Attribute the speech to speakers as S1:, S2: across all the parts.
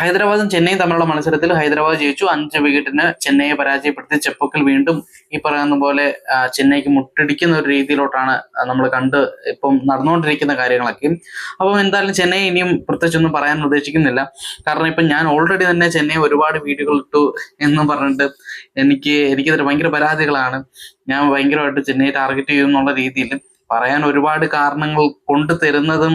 S1: ഹൈദരാബാദും ചെന്നൈയും തമ്മിലുള്ള മത്സരത്തിൽ ഹൈദരാബാദ് ജയിച്ചു. അഞ്ച് വിക്കറ്റിന് ചെന്നൈയെ പരാജയപ്പെടുത്തി ചെപ്പക്കിൽ വീണ്ടും ഈ പറയുന്ന പോലെ ചെന്നൈക്ക് മുട്ടടിക്കുന്ന ഒരു രീതിയിലോട്ടാണ് നമ്മൾ കണ്ട് ഇപ്പം നടന്നുകൊണ്ടിരിക്കുന്ന കാര്യങ്ങളൊക്കെ. അപ്പം എന്തായാലും ചെന്നൈ ഇനിയും പ്രത്യേകിച്ചൊന്നും പറയാൻ ഉദ്ദേശിക്കുന്നില്ല. കാരണം ഇപ്പം ഞാൻ ഓൾറെഡി തന്നെ ചെന്നൈ ഒരുപാട് വീഡിയോകൾ ഇട്ടു എന്നും പറഞ്ഞിട്ട് എനിക്ക് എനിക്കിതൊരു ഭയങ്കര പരാതികളാണ്. ഞാൻ ഭയങ്കരമായിട്ട് ചെന്നൈ ടാർഗറ്റ് ചെയ്യുന്നുള്ള രീതിയിൽ പറയാൻ ഒരുപാട് കാരണങ്ങൾ കൊണ്ടു തരുന്നതും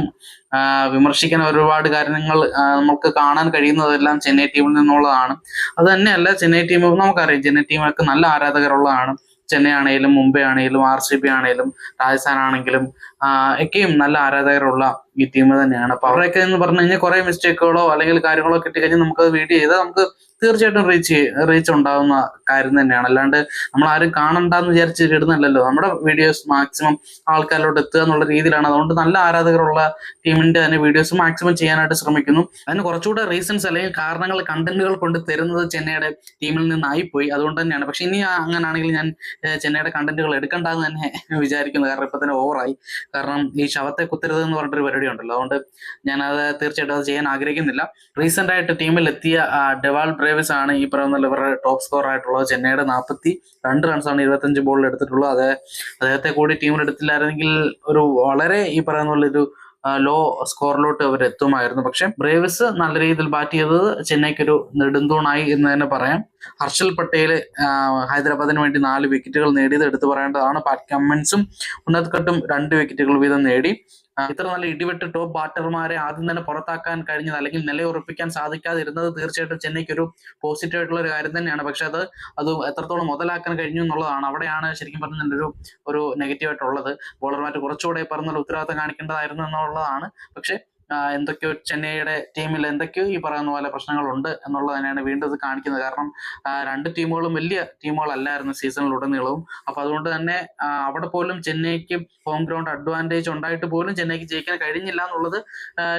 S1: വിമർശിക്കാൻ ഒരുപാട് കാര്യങ്ങൾ നമുക്ക് കാണാൻ കഴിയുന്നതെല്ലാം ചെന്നൈ ടീമിൽ നിന്നുള്ളതാണ്. അത് തന്നെയല്ല ചെന്നൈ ടീം നമുക്കറിയാം ചെന്നൈ ടീമൊക്കെ നല്ല ആരാധകരുള്ളതാണ്. ചെന്നൈ ആണെങ്കിലും മുംബൈ ആണെങ്കിലും ആർ സി ബി ആണെങ്കിലും രാജസ്ഥാൻ ആണെങ്കിലും ഒക്കെയും നല്ല ആരാധകരുള്ള ഈ ടീം തന്നെയാണ്. അപ്പൊ അവരൊക്കെ എന്ന് പറഞ്ഞു കഴിഞ്ഞാൽ കുറെ മിസ്റ്റേക്കുകളോ അല്ലെങ്കിൽ കാര്യങ്ങളോ കിട്ടിക്കഴിഞ്ഞാൽ നമുക്ക് വീഡിയോ ചെയ്താൽ നമുക്ക് തീർച്ചയായിട്ടും റീച്ച് റീച്ച് ഉണ്ടാവുന്ന കാര്യം തന്നെയാണ്. അല്ലാണ്ട് നമ്മൾ ആരും കാണണ്ടെന്ന് വിചാരിച്ച് ഇടുന്നല്ലോ നമ്മുടെ വീഡിയോസ് മാക്സിമം ആൾക്കാരിലോട്ട് എത്തുക എന്നുള്ള രീതിയിലാണ്. അതുകൊണ്ട് നല്ല ആരാധകരുള്ള ടീമിന്റെ തന്നെ വീഡിയോസ് മാക്സിമം ചെയ്യാനായിട്ട് ശ്രമിക്കുന്നു. അതിന് കുറച്ചുകൂടെ റീസൺസ് അല്ലെങ്കിൽ കാരണങ്ങൾ കണ്ടന്റുകൾ കൊണ്ട് തരുന്നത് ചെന്നൈയുടെ ടീമിൽ നിന്നായി പോയി അതുകൊണ്ട് തന്നെയാണ്. പക്ഷെ ഇനി അങ്ങനാണെങ്കിൽ ഞാൻ ചെന്നൈയുടെ കണ്ടന്റുകൾ എടുക്കണ്ടെന്ന് തന്നെ വിചാരിക്കുന്നു. കാരണം ഇപ്പൊ തന്നെ ഓവറായി കാരണം ഈ ശവത്തെ കുത്തരുത് എന്ന് പറഞ്ഞിട്ടൊരു പരിപാടി ഉണ്ടല്ലോ അതുകൊണ്ട് ഞാൻ അത് തീർച്ചയായിട്ടും അത് ചെയ്യാൻ ആഗ്രഹിക്കുന്നില്ല. റീസെന്റ് ആയിട്ട് ടീമിൽ എത്തിയ ഡെവാൾ ബ്രേവിസ് ആണ് ഈ പറയുന്ന ഇവരുടെ ടോപ്പ് സ്കോർ ആയിട്ടുള്ളത്. ചെന്നൈയുടെ നാൽപ്പത്തി രണ്ട് റൺസാണ് ഇരുപത്തഞ്ച് ബോളിൽ എടുത്തിട്ടുള്ളത്. അത് അദ്ദേഹത്തെ കൂടി ടീമിൽ എടുത്തില്ലായിരുന്നെങ്കിൽ ഒരു വളരെ ഈ പറയുന്ന ഒരു ലോ സ്കോറിലോട്ട് അവർ എത്തുമായിരുന്നു പക്ഷെ ബ്രേവിസ് നല്ല രീതിയിൽ ബാറ്റ് ചെയ്തത് ചെന്നൈക്കൊരു നെടുന്തൂണായി എന്ന് തന്നെ പറയാം. ഹർഷൽ പട്ടേൽ ഹൈദരാബാദിന് വേണ്ടി നാല് വിക്കറ്റുകൾ നേടിയത് എടുത്തു പറയേണ്ടതാണ്. പാറ്റ് കമ്മൻസും ഉന്നത് കട്ടും രണ്ട് വിക്കറ്റുകൾ വീതം നേടി. ഇത്ര നല്ല ഇടിവെട്ട് ടോപ്പ് ബാറ്റർമാരെ ആദ്യം തന്നെ പുറത്താക്കാൻ കഴിഞ്ഞത് അല്ലെങ്കിൽ നിലയുറപ്പിക്കാൻ സാധിക്കാതിരുന്നത് തീർച്ചയായിട്ടും ചെന്നൈക്ക് ഒരു പോസിറ്റീവ് ആയിട്ടുള്ള ഒരു കാര്യം തന്നെയാണ്. പക്ഷെ അത് അത് എത്രത്തോളം മുതലാക്കാൻ കഴിഞ്ഞു എന്നുള്ളതാണ് അവിടെയാണ് ശരിക്കും പറഞ്ഞ ഒരു ഒരു നെഗറ്റീവ് ആയിട്ടുള്ളത്. ബോളർമാർ കുറച്ചുകൂടെ പറഞ്ഞ ഉത്തരവാദിത്തം കാണിക്കേണ്ടതായിരുന്നു എന്നുള്ളതാണ്. പക്ഷെ എന്തൊക്കെയോ ചെന്നൈയുടെ ടീമിൽ എന്തൊക്കെയോ ഈ പറയുന്ന പോലെ പ്രശ്നങ്ങളുണ്ട് എന്നുള്ളത് തന്നെയാണ് വീണ്ടും ഇത് കാണിക്കുന്നത്. കാരണം രണ്ട് ടീമുകളും വലിയ ടീമുകളല്ലായിരുന്നു സീസണിലുടനീളവും. അപ്പൊ അതുകൊണ്ട് തന്നെ അവിടെ പോലും ചെന്നൈക്ക് ഹോം ഗ്രൗണ്ട് അഡ്വാന്റേജ് ഉണ്ടായിട്ട് പോലും ചെന്നൈക്ക് ജയിക്കാൻ കഴിഞ്ഞില്ല എന്നുള്ളത്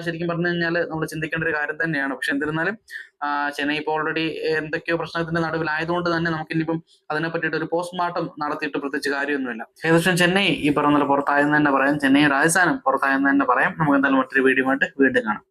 S1: ശരിക്കും പറഞ്ഞു കഴിഞ്ഞാൽ നമ്മൾ ചിന്തിക്കേണ്ട ഒരു കാര്യം തന്നെയാണ്. പക്ഷെ എന്നിരുന്നാലും ചെന്നൈ ഇപ്പോൾ ഓൾറെഡി എന്തൊക്കെയോ പ്രശ്നത്തിന്റെ നടുവിലായതുകൊണ്ട് തന്നെ നമുക്ക് ഇനിയിപ്പം അതിനെ പറ്റിയിട്ട് ഒരു പോസ്റ്റ്മോർട്ടം നടത്തിയിട്ട് പ്രത്യേകിച്ച് കാര്യമൊന്നുമില്ല. ഏകദേശം ചെന്നൈ ഈ പറഞ്ഞ പോലെ പുറത്തായെന്ന് തന്നെ പറയാം. ചെന്നൈ രാജസ്ഥാനും പുറത്തായെന്ന് തന്നെ പറയാം. നമുക്ക് എന്തായാലും മറ്റൊരു വീഡിയോ വീണ്ടും കാണാം.